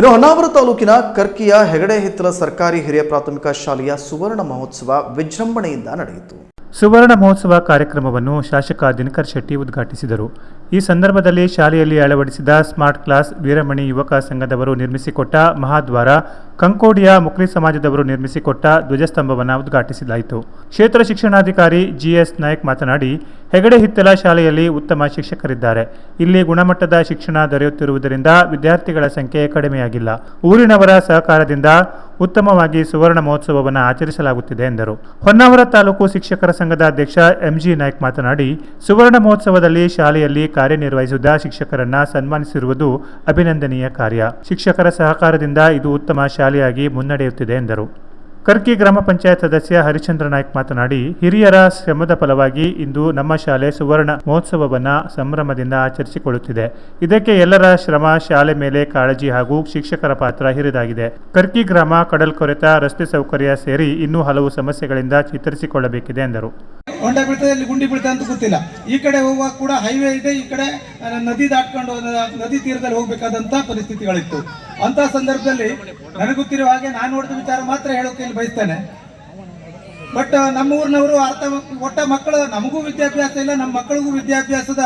ಇನ್ನು ಹೊನ್ನಾವರ ತಾಲೂಕಿನ ಕರ್ಕಿಯ ಹೆಗಡೆ ಹಿತ್ತಲ ಸರ್ಕಾರಿ ಹಿರಿಯ ಪ್ರಾಥಮಿಕ ಶಾಲೆಯ ಸುವರ್ಣ ಮಹೋತ್ಸವ ವಿಜೃಂಭಣೆಯಿಂದ ನಡೆಯಿತು. ಸುವರ್ಣ ಮಹೋತ್ಸವ ಕಾರ್ಯಕ್ರಮವನ್ನು ಶಾಸಕ ದಿನಕರ್ ಶೆಟ್ಟಿ ಉದ್ಘಾಟಿಸಿದರು. ಈ ಸಂದರ್ಭದಲ್ಲಿ ಶಾಲೆಯಲ್ಲಿ ಅಳವಡಿಸಿದ ಸ್ಮಾರ್ಟ್ ಕ್ಲಾಸ್ ವೀರಮಣಿ ಯುವಕ ಸಂಘದವರು ನಿರ್ಮಿಸಿಕೊಟ್ಟ ಮಹಾದ್ವಾರ, ಕಂಕೋಡಿಯ ಮುಕ್ಲಿ ಸಮಾಜದವರು ನಿರ್ಮಿಸಿಕೊಟ್ಟ ಧ್ವಜಸ್ತಂಭವನ್ನು ಉದ್ಘಾಟಿಸಲಾಯಿತು. ಕ್ಷೇತ್ರ ಶಿಕ್ಷಣಾಧಿಕಾರಿ ಜಿಎಸ್ ನಾಯಕ್ ಮಾತನಾಡಿ, ಹೆಗಡೆ ಹಿತ್ತಲ ಶಾಲೆಯಲ್ಲಿ ಉತ್ತಮ ಶಿಕ್ಷಕರಿದ್ದಾರೆ. ಇಲ್ಲಿ ಗುಣಮಟ್ಟದ ಶಿಕ್ಷಣ ದೊರೆಯುತ್ತಿರುವುದರಿಂದ ವಿದ್ಯಾರ್ಥಿಗಳ ಸಂಖ್ಯೆ ಕಡಿಮೆಯಾಗಿಲ್ಲ. ಊರಿನವರ ಸಹಕಾರದಿಂದ ಉತ್ತಮವಾಗಿ ಸುವರ್ಣ ಮಹೋತ್ಸವವನ್ನು ಆಚರಿಸಲಾಗುತ್ತಿದೆ ಎಂದರು. ಹೊನ್ನಾವರ ತಾಲೂಕು ಶಿಕ್ಷಕರ ಸಂಘದ ಅಧ್ಯಕ್ಷ ಎಂಜಿ ನಾಯ್ಕ್ ಮಾತನಾಡಿ ಸುವರ್ಣ ಮಹೋತ್ಸವದಲ್ಲಿ ಶಾಲೆಯಲ್ಲಿ ಕಾರ್ಯನಿರ್ವಹಿಸಿದ ಶಿಕ್ಷಕರನ್ನ ಸನ್ಮಾನಿಸಿರುವುದು ಅಭಿನಂದನೀಯ ಕಾರ್ಯ. ಶಿಕ್ಷಕರ ಸಹಕಾರದಿಂದ ಇದು ಉತ್ತಮ ಶಾಲೆಯಾಗಿ ಮುನ್ನಡೆಯುತ್ತಿದೆ ಎಂದರು. ಕರ್ಕಿ ಗ್ರಾಮ ಪಂಚಾಯತ್ ಸದಸ್ಯ ಹರಿಚಂದ್ರ ನಾಯ್ಕ್ ಮಾತನಾಡಿ, ಹಿರಿಯರ ಶ್ರಮದ ಫಲವಾಗಿ ಇಂದು ನಮ್ಮ ಶಾಲೆ ಸುವರ್ಣ ಮಹೋತ್ಸವವನ್ನು ಸಂಭ್ರಮದಿಂದ ಆಚರಿಸಿಕೊಳ್ಳುತ್ತಿದೆ. ಇದಕ್ಕೆ ಎಲ್ಲರ ಶ್ರಮ ಶಾಲೆ ಮೇಲೆ ಕಾಳಜಿ ಹಾಗೂ ಶಿಕ್ಷಕರ ಪಾತ್ರ ಹಿರಿದಾಗಿದೆ. ಕರ್ಕಿ ಗ್ರಾಮ ಕಡಲ್ ಕೊರೆತ ರಸ್ತೆ ಸೌಕರ್ಯ ಸೇರಿ ಇನ್ನೂ ಹಲವು ಸಮಸ್ಯೆಗಳಿಂದ ಚಿತ್ತರಿಸಿಕೊಳ್ಳಬೇಕಿದೆ ಎಂದರು. ಗುಂಡಿ ಬೀಳ್ತದೆ ಅಂತ ಗೊತ್ತಿಲ್ಲ. ಈ ಕಡೆ ಹೋಗುವಾಗ ಕೂಡ ಹೈವೇ ಇದೆ, ಈ ಕಡೆ ನದಿ ದಾಟ್ಕೊಂಡು, ನದಿ ತೀರದಲ್ಲಿ ಹೋಗ್ಬೇಕಾದಂತ ಪರಿಸ್ಥಿತಿಗಳಿತ್ತು. ಅಂತ ಸಂದರ್ಭದಲ್ಲಿ ನನಗೆ ಗೊತ್ತಿರುವ ಹಾಗೆ ನಾನು ನೋಡಿದ ವಿಚಾರ ಮಾತ್ರ ಹೇಳೋಕೆ ಇಲ್ಲಿ ಬಯಸ್ತೇನೆ. ಬಟ್ ನಮ್ಮ ಊರಿನವರು ಅರ್ಥ ಒಟ್ಟ ಮಕ್ಕಳು, ನಮಗೂ ವಿದ್ಯಾಭ್ಯಾಸ ಇಲ್ಲ, ನಮ್ಮ ಮಕ್ಕಳಿಗೂ ವಿದ್ಯಾಭ್ಯಾಸದ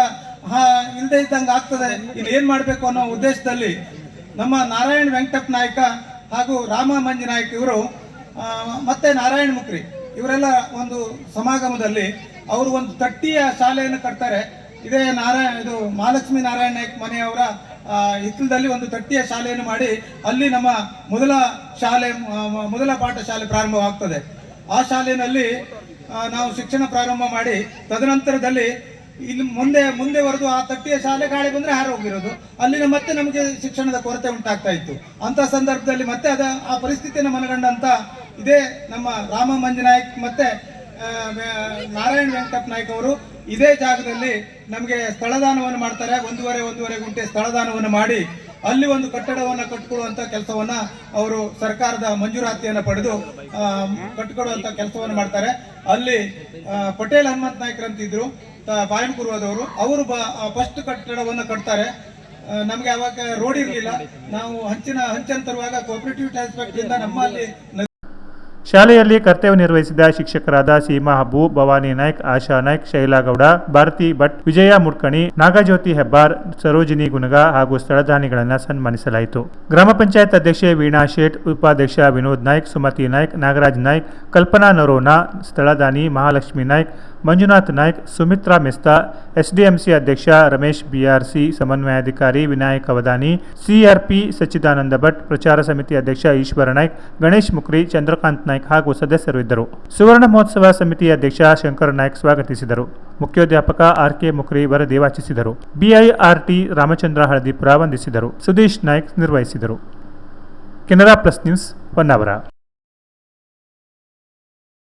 ಇಲ್ಲದೆ ಇದ್ದಂಗೆ ಆಗ್ತದೆ. ಇಲ್ಲಿ ಏನು ಮಾಡಬೇಕು ಅನ್ನೋ ಉದ್ದೇಶದಲ್ಲಿ ನಮ್ಮ ನಾರಾಯಣ್ ವೆಂಕಟಪ್ಪ ನಾಯ್ಕ ಹಾಗೂ ರಾಮ ಮಂಜು ನಾಯಕ್ ಇವರು ಮತ್ತೆ ನಾರಾಯಣ ಮುಕ್ರಿ ಇವರೆಲ್ಲ ಒಂದು ಸಮಾಗಮದಲ್ಲಿ ಅವರು ಒಂದು ತಟ್ಟಿಯ ಶಾಲೆಯನ್ನು ಕಟ್ತಾರೆ. ಇದೇ ನಾರಾಯಣ, ಇದು ಮಹಾಲಕ್ಷ್ಮಿ ನಾರಾಯಣ ನಾಯ್ಕ ಮನೆಯವರ ಹಿತ್ತಲದಲ್ಲಿ ಒಂದು ತಟ್ಟಿಯ ಶಾಲೆಯನ್ನು ಮಾಡಿ ಅಲ್ಲಿ ನಮ್ಮ ಮೊದಲ ಶಾಲೆ ಮೊದಲ ಪಾಠ ಶಾಲೆ ಪ್ರಾರಂಭವಾಗ್ತದೆ. ಆ ಶಾಲೆಯಲ್ಲಿ ನಾವು ಶಿಕ್ಷಣ ಪ್ರಾರಂಭ ಮಾಡಿ ತದನಂತರದಲ್ಲಿ ಇಲ್ಲಿ ಮುಂದೆ ಮುಂದೆ ವರೆದು ಆ ತಟ್ಟಿಯ ಶಾಲೆ ಗಾಳಿ ಬಂದ್ರೆ ಹಾರ ಹೋಗಿರೋದು. ಅಲ್ಲಿನ ಮತ್ತೆ ನಮಗೆ ಶಿಕ್ಷಣದ ಕೊರತೆ ಉಂಟಾಗ್ತಾ ಇತ್ತು. ಅಂತ ಸಂದರ್ಭದಲ್ಲಿ ಮತ್ತೆ ಅದ, ಆ ಪರಿಸ್ಥಿತಿಯನ್ನು ಮನಗಂಡಂತ ಇದೇ ನಮ್ಮ ರಾಮ ಮಂಜನಾಯಕ್ ಮತ್ತೆ ನಾರಾಯಣ್ ವೆಂಕಟಪ್ಪ ನಾಯ್ಕ ಅವರು ಇದೇ ಜಾಗದಲ್ಲಿ ನಮಗೆ ಸ್ಥಳದಾನವನ್ನು ಮಾಡ್ತಾರೆ. ಒಂದೂವರೆ ಒಂದೂವರೆ ಗುಂಟೆ ಸ್ಥಳದಾನವನ್ನು ಮಾಡಿ ಅಲ್ಲಿ ಒಂದು ಕಟ್ಟಡವನ್ನು ಕಟ್ಟಿಕೊಡುವಂತ ಕೆಲಸವನ್ನ ಅವರು ಸರ್ಕಾರದ ಮಂಜೂರಾತಿಯನ್ನು ಪಡೆದು ಆ, ಕಟ್ಟಿಕೊಡುವಂತ ಕೆಲಸವನ್ನು ಮಾಡ್ತಾರೆ. ಅಲ್ಲಿ ಪಟೇಲ್ ಹನುಮಂತ ನಾಯ್ಕರಂತಿದ್ರು ಬಾಯಂಪುರದವರು ಅವರು ಫಸ್ಟ್ ಕಟ್ಟಡವನ್ನು ಕಟ್ತಾರೆ. ನಮಗೆ ಅವಾಗ ರೋಡ್ ಇರಲಿಲ್ಲ. ನಾವು ಹಂಚಿನ ಹಂಚನ್ ತರುವಾಗ ಕೋಪರೇಟಿವ್ ಟ್ಯಾಕ್ಸ್ ಇಂದ ನಮ್ಮಲ್ಲಿ ನ- ಶಾಲೆಯಲ್ಲಿ ಕರ್ತವ್ಯ ನಿರ್ವಹಿಸಿದ ಶಿಕ್ಷಕರಾದ ಸೀಮಾ ಹಬ್ಬು ಭವಾನಿ ನಾಯ್ಕ್, ಆಶಾ ನಾಯ್ಕ್ ಶೈಲಾಗೌಡ ಭಾರತಿ ಭಟ್, ವಿಜಯ ಮುಡ್ಕಣಿ, ನಾಗಜ್ಯೋತಿ ಹೆಬ್ಬಾರ್, ಸರೋಜಿನಿ ಗುನಗ ಹಾಗೂ ಸ್ಥಳದಾನಿಗಳನ್ನು ಸನ್ಮಾನಿಸಲಾಯಿತು. ಗ್ರಾಮ ಪಂಚಾಯತ್ ಅಧ್ಯಕ್ಷೆ ವೀಣಾ ಶೇಟ್, ಉಪಾಧ್ಯಕ್ಷ ವಿನೋದ್ ನಾಯ್ಕ್, ಸುಮತಿ ನಾಯ್ಕ್, ನಾಗರಾಜ್ ನಾಯ್ಕ್, ಕಲ್ಪನಾ ನರೋನಾ ಸ್ಥಳದಾನಿ ಮಹಾಲಕ್ಷ್ಮಿ ನಾಯ್ಕ್ ಮಂಜುನಾಥ್ ನಾಯ್ಕ್, ಸುಮಿತ್ರಾ ಮೆಸ್ತಾ, ಎಸ್ಡಿಎಂಸಿ ಅಧ್ಯಕ್ಷ ರಮೇಶ್ ಬಿಆರ್ಸಿ, ಸಮನ್ವಯಾಧಿಕಾರಿ ವಿನಾಯಕ್ ಅವಧಾನಿ ಸಿಆರ್ಪಿ ಸಚ್ಚಿದಾನಂದ ಭಟ್, ಪ್ರಚಾರ ಸಮಿತಿ ಅಧ್ಯಕ್ಷ ಈಶ್ವರ ನಾಯ್ಕ್, ಗಣೇಶ್ ಮುಕ್ರಿ ಚಂದ್ರಕಾಂತ್ ನಾಯ್ಕ್ ಹಾಗೂ ಸದಸ್ಯರು ಇದ್ದರು. ಸುವರ್ಣ ಮಹೋತ್ಸವ ಸಮಿತಿ ಅಧ್ಯಕ್ಷ ಶಂಕರ್ ನಾಯ್ಕ್ ಸ್ವಾಗತಿಸಿದರು. ಮುಖ್ಯೋಧ್ಯಾಪಕ ಆರ್ ಕೆ ಮುಕ್ರಿ ವರದಿ ವಾಚಿಸಿದರು. ಬಿಐಆರ್ಟಿ ರಾಮಚಂದ್ರ ಹಳದಿಪುರ ವಂದಿಸಿದರು. ಸುದೀಶ್ ನಾಯ್ಕ್ ನಿರ್ವಹಿಸಿದರು. Canara plus news Honnavar.